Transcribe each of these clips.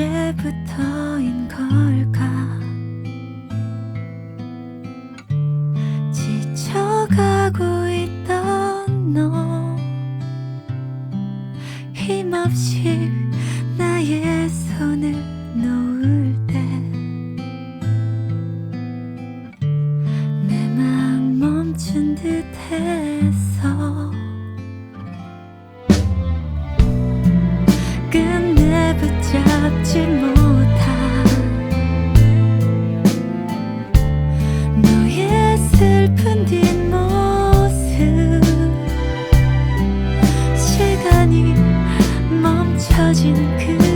언제부터인 걸까? 멈춰진 그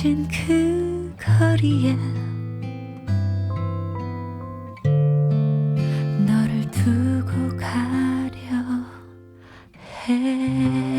비춰진 그 거리에 너를 두고 가려 해.